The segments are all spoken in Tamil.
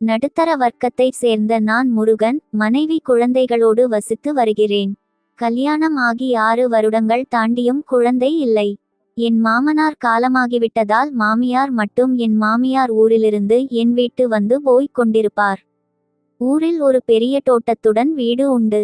நடுத்தர வர்க்கத்தை சேர்ந்த நான் முருகன் மனைவி குழந்தைகளோடு வசித்து வருகிறேன். கல்யாணம் ஆகி ஆறு வருடங்கள் தாண்டியும் குழந்தை இல்லை. என் மாமனார் காலமாகிவிட்டதால் மாமியார் மட்டும் என் மாமியார் ஊரிலிருந்து என் வீட்டு வந்து போய்க் கொண்டிருப்பார். ஊரில் ஒரு பெரிய தோட்டத்துடன் வீடு உண்டு.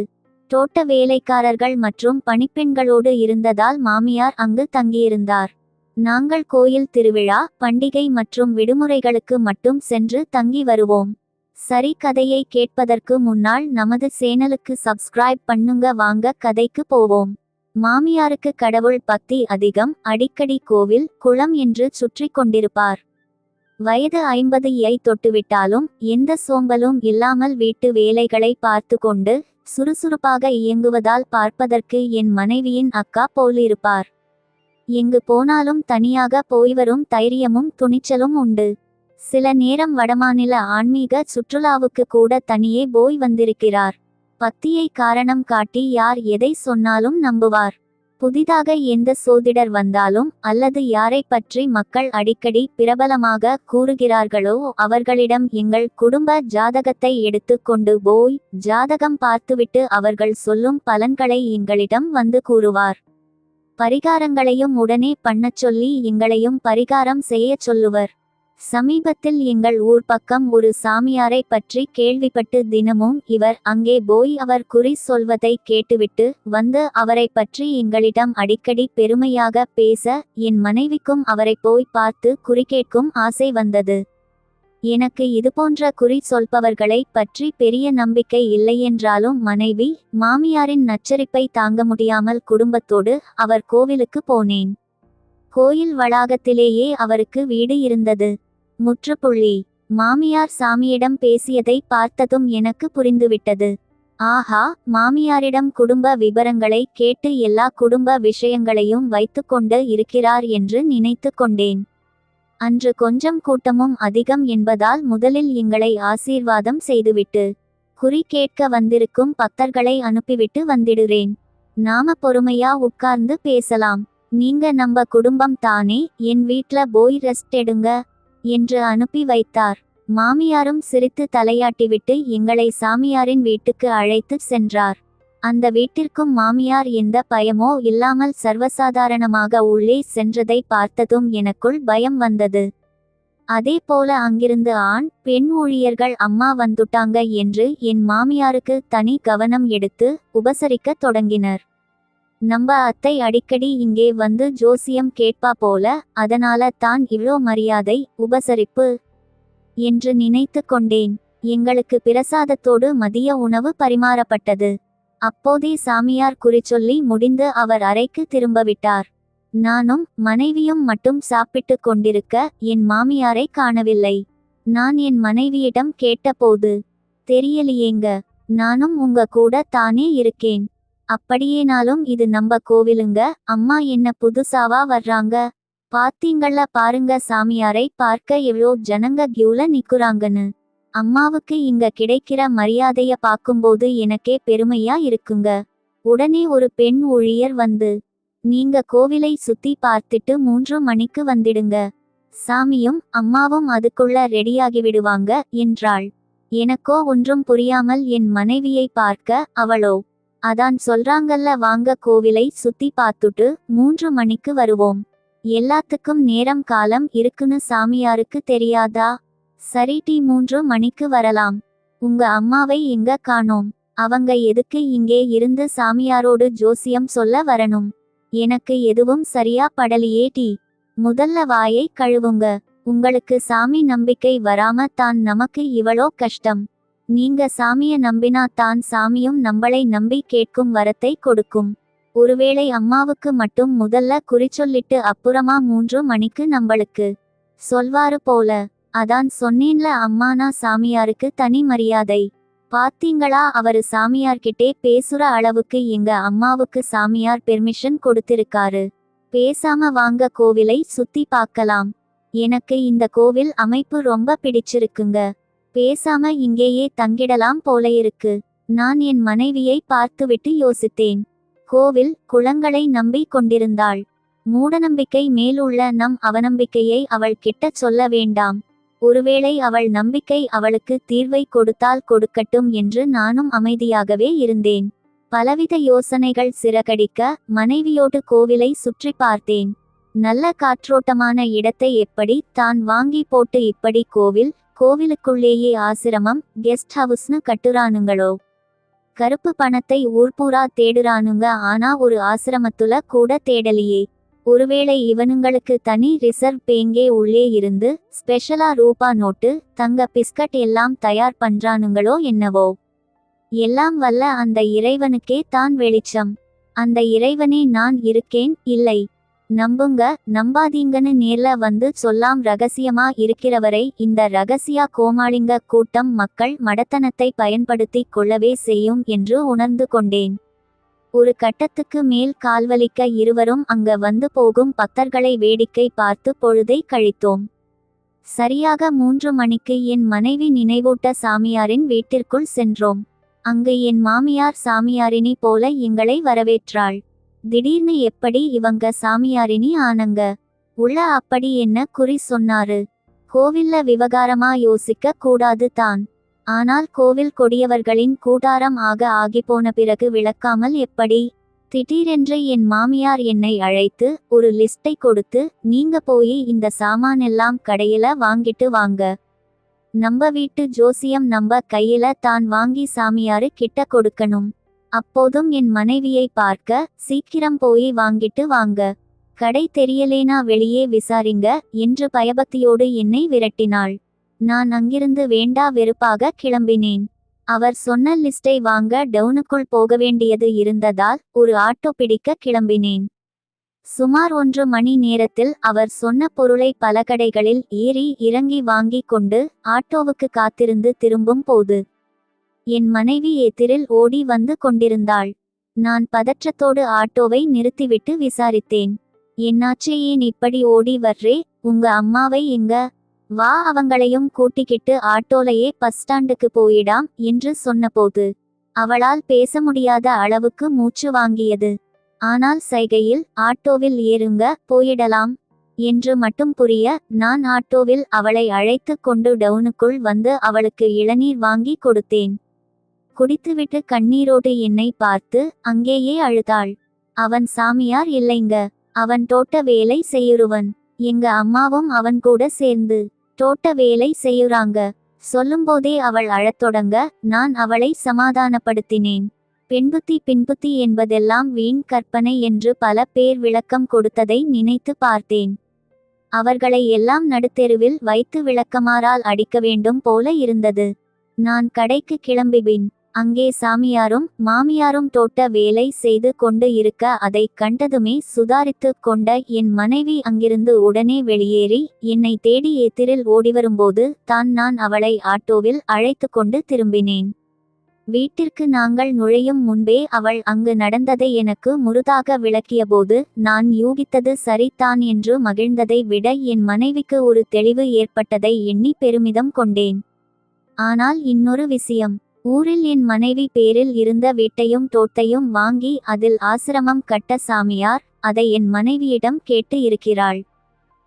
தோட்ட வேலைக்காரர்கள் மற்றும் பணிப்பெண்களோடு இருந்ததால் மாமியார் அங்கு தங்கியிருந்தார். நாங்கள் கோயில் திருவிழா பண்டிகை மற்றும் விடுமுறைகளுக்கு மட்டும் சென்று தங்கி வருவோம். சரி கதையை கேட்பதற்கு முன்னால் நமது சேனலுக்கு சப்ஸ்கிரைப் பண்ணுங்க வாங்க கதைக்கு போவோம். மாமியாருக்கு கடவுள் பக்தி அதிகம் அடிக்கடி கோவில் குளம் என்று சுற்றி கொண்டிருப்பார். வயது ஐம்பது ஐ தொட்டுவிட்டாலும் எந்த சோம்பலும் இல்லாமல் வீட்டு வேலைகளை பார்த்து கொண்டு சுறுசுறுப்பாக இயங்குவதால் பார்ப்பதற்கு என் மனைவியின் அக்கா போலிருப்பார். எங்கு போனாலும் தனியாக போய்வரும் தைரியமும் துணிச்சலும் உண்டு. சில நேரம் வடமாநில ஆன்மீக சுற்றுலாவுக்கு கூட தனியே போய் வந்திருக்கிறார். பக்தியை காரணம் காட்டி யார் எதை சொன்னாலும் நம்புவார். புதிதாக எந்த சோதிடர் வந்தாலும் அல்லது யாரை பற்றி மக்கள் அடிக்கடி பிரபலமாக கூறுகிறார்களோ அவர்களிடம் எங்கள் குடும்ப ஜாதகத்தை எடுத்து கொண்டு போய் ஜாதகம் பார்த்துவிட்டு அவர்கள் சொல்லும் பலன்களை எங்களிடம் வந்து கூறுவார். பரிகாரங்களையும் உடனே பண்ணச் சொல்லி எங்களையும் பரிகாரம் செய்யச் சொல்லுவர். சமீபத்தில் எங்கள் ஊர் பக்கம் ஒரு சாமியாரை பற்றி கேள்விப்பட்டு தினமும் இவர் அங்கே போய் அவர் குறி சொல்வதை கேட்டுவிட்டு வந்து அவரை பற்றி எங்களிடம் அடிக்கடி பெருமையாக பேச என் மனைவிக்கும் அவரை போய் பார்த்து குறி கேட்கும் ஆசை வந்தது. எனக்கு இதுபோன்ற குறி சொல்பவர்களை பற்றி பெரிய நம்பிக்கை இல்லையென்றாலும் மனைவி மாமியாரின் நச்சரிப்பை தாங்க முடியாமல் குடும்பத்தோடு அவர் கோவிலுக்கு போனேன். கோயில் வளாகத்திலேயே அவருக்கு வீடு இருந்தது. முற்றுப்புள்ளி. மாமியார் சாமியிடம் பேசியதை பார்த்ததும் எனக்கு புரிந்துவிட்டது. ஆஹா மாமியாரிடம் குடும்ப விபரங்களை கேட்டு எல்லா குடும்ப விஷயங்களையும் வைத்துக்கொண்டு இருக்கிறார் என்று நினைத்து கொண்டேன். அன்று கொஞ்சம் கூட்டமும் அதிகம் என்பதால் முதலில் எங்களை ஆசீர்வாதம் செய்துவிட்டு குறி கேட்க வந்திருக்கும் பக்தர்களை அனுப்பிவிட்டு வந்திடுறேன். நாம பொறுமையா உட்கார்ந்து பேசலாம். நீங்க நம்ம குடும்பம் தானே என் வீட்ல போய் ரெஸ்ட் எடுங்க என்று அனுப்பி வைத்தார். மாமியாரும் சிரித்து தலையாட்டிவிட்டு எங்களை சாமியாரின் வீட்டுக்கு அழைத்து சென்றார். அந்த வீட்டிற்கும் மாமியார் எந்த பயமோ இல்லாமல் சர்வசாதாரணமாக உள்ளே சென்றதை பார்த்ததும் எனக்குள் பயம் வந்தது. அதே போல அங்கிருந்து ஆண் பெண் ஊழியர்கள் அம்மா வந்துட்டாங்க என்று என் மாமியாருக்கு தனி கவனம் எடுத்து உபசரிக்க தொடங்கினர். நம்ம அத்தை அடிக்கடி இங்கே வந்து ஜோசியம் கேட்பா போல அதனால தான் இவ்வளோ மரியாதை உபசரிப்பு என்று நினைத்து கொண்டேன். எங்களுக்கு பிரசாதத்தோடு மதிய உணவு பரிமாறப்பட்டது. அப்போதே சாமியார் குறிச்சொல்லி முடிந்து அவர் அறைக்கு திரும்பவிட்டார். நானும் மனைவியும் மட்டும் சாப்பிட்டு கொண்டிருக்க என் மாமியாரை காணவில்லை. நான் என் மனைவியிடம் கேட்டபோது தெரியலையேங்க நானும் உங்க கூட தானே இருக்கேன். அப்படியேனாலும் இது நம்ப கோவிலுங்க அம்மா என்ன புதுசாவா வர்றாங்க. பாத்தீங்கள பாருங்க சாமியாரை பார்க்க எவ்வளோ ஜனங்க கியூல நிக்குறாங்கன்னு. அம்மாவுக்கு இங்க கிடைக்கிற மரியாதைய பார்க்கும்போது எனக்கே பெருமையா இருக்குங்க. உடனே ஒரு பெண் ஊழியர் வந்து நீங்க கோவிலை சுத்தி பார்த்துட்டு மூன்று மணிக்கு வந்திடுங்க. சாமியும் அம்மாவும் அதுக்குள்ள ரெடியாகி விடுவாங்க என்றாள். எனக்கோ ஒன்றும் புரியாமல் என் மனைவியை பார்க்க அவளோ? அதான் சொல்றாங்கல்ல வாங்க கோவிலை சுத்தி பார்த்துட்டு மூன்று மணிக்கு வருவோம். எல்லாத்துக்கும் நேரம் காலம் இருக்குன்னு சாமியாருக்கு தெரியாதா? சரி டி மூன்று மணிக்கு வரலாம். உங்க அம்மாவை எங்க காணோம்? அவங்க எதுக்கு இங்கே இருந்து சாமியாரோடு ஜோசியம் சொல்ல வரணும்? எனக்கு எதுவும் சரியா படலியே டி. முதல்ல வாயை கழுவுங்க. உங்களுக்கு சாமி நம்பிக்கை வராம தான் நமக்கு இவ்வளோ கஷ்டம். நீங்க சாமிய நம்பினா தான் சாமியும் நம்மளை நம்பி கேட்கும் வரத்தை கொடுக்கும். ஒருவேளை அம்மாவுக்கு மட்டும் முதல்ல குறிச்சொல்லிட்டு அப்புறமா மூன்று மணிக்கு நம்மளுக்கு சொல்வாரு போல. அதான் சொன்னேன்ல அம்மானா சாமியாருக்கு தனி மரியாதை. பாத்தீங்களா அவரு சாமியார்கிட்டே பேசுற அளவுக்கு எங்க அம்மாவுக்கு சாமியார் பெர்மிஷன் கொடுத்திருக்காரு. பேசாம வாங்க கோவிலை சுத்தி பார்க்கலாம். எனக்கு இந்த கோவில் அமைப்பு ரொம்ப பிடிச்சிருக்குங்க. பேசாம இங்கேயே தங்கிடலாம் போல இருக்கு. நான் என் மனைவியை பார்த்துவிட்டு யோசித்தேன். கோவில் குளங்களை நம்பி கொண்டிருந்தாள். மூடநம்பிக்கை மேலுள்ள நம் அவநம்பிக்கையை அவள் கிட்ட சொல்ல வேண்டாம். ஒருவேளை அவள் நம்பிக்கை அவளுக்கு தீர்வை கொடுத்தால் கொடுக்கட்டும் என்று நானும் அமைதியாகவே இருந்தேன். பலவித யோசனைகள் சிறகடிக்க மனைவியோடு கோவிலை சுற்றி பார்த்தேன். நல்ல காற்றோட்டமான இடத்தை எப்படி தான் வாங்கி போட்டு இப்படி கோவில் கோவிலுக்குள்ளேயே ஆசிரமம் கெஸ்ட் ஹவுஸ்னு கட்டுறானுங்களோ? கருப்பு பணத்தை ஊர்பூரா தேடுறானுங்க ஆனா ஒரு ஆசிரமத்துல கூட தேடலியே. ஒருவேளை இவனுங்களுக்கு தனி ரிசர்வ் பேங்கே உள்ளே இருந்து ஸ்பெஷலா ரூபா நோட்டு தங்க பிஸ்கட் எல்லாம் தயார் பண்றானுங்களோ என்னவோ. எல்லாம் வல்ல அந்த இறைவனுக்கே தான் வெளிச்சம். அந்த இறைவனே நான் இருக்கேன் இல்லை. நம்புங்க நம்பாதீங்கன்னு நேர்ல வந்து சொல்லாம் ரகசியமா இருக்கிறவரை இந்த ரகசியா கோமாளிங்க கூட்டம் மக்கள் மடத்தனத்தை பயன்படுத்திக் கொள்ளவே செய்யும் என்று உணர்ந்து கொண்டேன். ஒரு கட்டத்துக்கு மேல் கால்வலிக்க இருவரும் அங்க வந்து போகும் பக்தர்களை வேடிக்கை பார்த்து பொழுதை கழித்தோம். சரியாக மூன்று மணிக்கு என் மனைவி நினைவூட்ட சாமியாரின் வீட்டிற்குள் சென்றோம். அங்கு என் மாமியார் சாமியாரினி போல எங்களை வரவேற்றாள். திடீர்னு எப்படி இவங்க சாமியாரினி ஆனங்க? உள்ள அப்படி என்ன குறி சொன்னாரு? கோவில்ல விவகாரமா யோசிக்க கூடாது தான். ஆனால் கோவில் கொடியவர்களின் கூடாரம் ஆக ஆகிப்போன பிறகு விளக்காமல் எப்படி? திடீரென்று என் மாமியார் என்னை அழைத்து ஒரு லிஸ்டை கொடுத்து நீங்க போய் இந்த சாமானெல்லாம் கடையில வாங்கிட்டு வாங்க. நம்ப வீட்டு ஜோசியம் நம்ப கையில தான் வாங்கி சாமியாரு கிட்ட கொடுக்கணும். அப்போதும் என் மனைவியை பார்க்க சீக்கிரம் போய் வாங்கிட்டு வாங்க. கடை தெரியலேனா வெளியே விசாரிங்க என்று பயபக்தியோடு என்னை விரட்டினாள். நான் அங்கிருந்து வேண்டா வெறுப்பாக கிளம்பினேன். அவர் சொன்ன லிஸ்டை வாங்க டவுனுக்குள் போக வேண்டியது இருந்ததால் ஒரு ஆட்டோ பிடிக்க கிளம்பினேன். சுமார் ஒன்று மணி நேரத்தில் அவர் சொன்ன பொருளை பல கடைகளில் ஏறி இறங்கி வாங்கி கொண்டு ஆட்டோவுக்கு காத்திருந்து திரும்பும் போது என் மனைவி எதிரில் ஓடி வந்து கொண்டிருந்தாள். நான் பதற்றத்தோடு ஆட்டோவை நிறுத்திவிட்டு விசாரித்தேன். என்னாச்சு ஏன் இப்படி ஓடி வர்றே? உங்க அம்மாவை எங்க வா அவங்களையும் கூட்டிக்கிட்டு ஆட்டோலையே பஸ் ஸ்டாண்டுக்கு போயிடாம் என்று சொன்னபோது அவளால் பேச முடியாத அளவுக்கு மூச்சு வாங்கியது. ஆனால் சைகையில் ஆட்டோவில் ஏறுங்க போயிடலாம் என்று மட்டும் புரிய நான் ஆட்டோவில் அவளை அழைத்து கொண்டு டவுனுக்குள் வந்து அவளுக்கு இளநீர் வாங்கி கொடுத்தேன். குடித்துவிட்டு கண்ணீரோடு என்னை பார்த்து அங்கேயே அழுதாள். அவன் சாமியார் இல்லைங்க அவன் தோட்ட வேலை செய்யுருவன் எங்க அம்மாவும் அவன் கூட சேர்ந்து தோட்ட வேலை செய்யுறாங்க. சொல்லும்போதே அவள் அழத் தொடங்க நான் அவளை சமாதானப்படுத்தினேன். பெண்புத்தி பின்புத்தி என்பதெல்லாம் வீண் கற்பனை என்று பல பேர் விளக்கம் கொடுத்ததை நினைத்து பார்த்தேன். அவர்களை எல்லாம் நடுத்தெருவில் வைத்து விளக்கமாறால் அடிக்க வேண்டும் போல இருந்தது. நான் கடைக்கு கிளம்பிபின் அங்கே சாமியாரும் மாமியாரும் தோட்ட வேலை செய்து கொண்டு இருக்க அதை கண்டதுமே சுதாரித்து கொண்ட என் மனைவி அங்கிருந்து உடனே வெளியேறி என்னை தேடி எத்திரில் ஓடிவரும்போது தான் நான் அவளை ஆட்டோவில் அழைத்து கொண்டு திரும்பினேன். வீட்டிற்கு நாங்கள் நுழையும் முன்பே அவள் அங்கு நடந்ததை எனக்கு முருதாக விளக்கியபோது நான் யூகித்தது சரிதான் என்று மகிழ்ந்ததை விட என் மனைவிக்கு ஒரு தெளிவு ஏற்பட்டதை எண்ணி பெருமிதம் கொண்டேன். ஆனால் இன்னொரு விஷயம் ஊரில் என் மனைவி பேரில் இருந்த வீட்டையும் தோட்டையும் வாங்கி அதில் ஆசிரமம் கட்ட சாமியார் அதை என் மனைவியிடம் கேட்டு இருக்கிறாள்.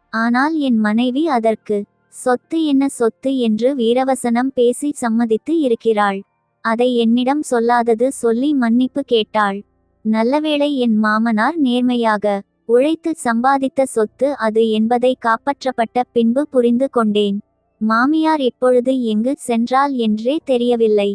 ஆனால் என் மனைவி அதற்கு சொத்து என்ன சொத்து? என்று வீரவசனம் பேசி சம்மதித்து இருக்கிறாள். அதை என்னிடம் சொல்லாதது சொல்லி மன்னிப்பு கேட்டாள். நல்லவேளை என் மாமனார் நேர்மையாக உழைத்து சம்பாதித்த சொத்து அது என்பதை காப்பாற்றப்பட்ட பின்பு புரிந்து கொண்டேன். மாமியார் இப்பொழுது எங்கு சென்றாள் என்றே தெரியவில்லை.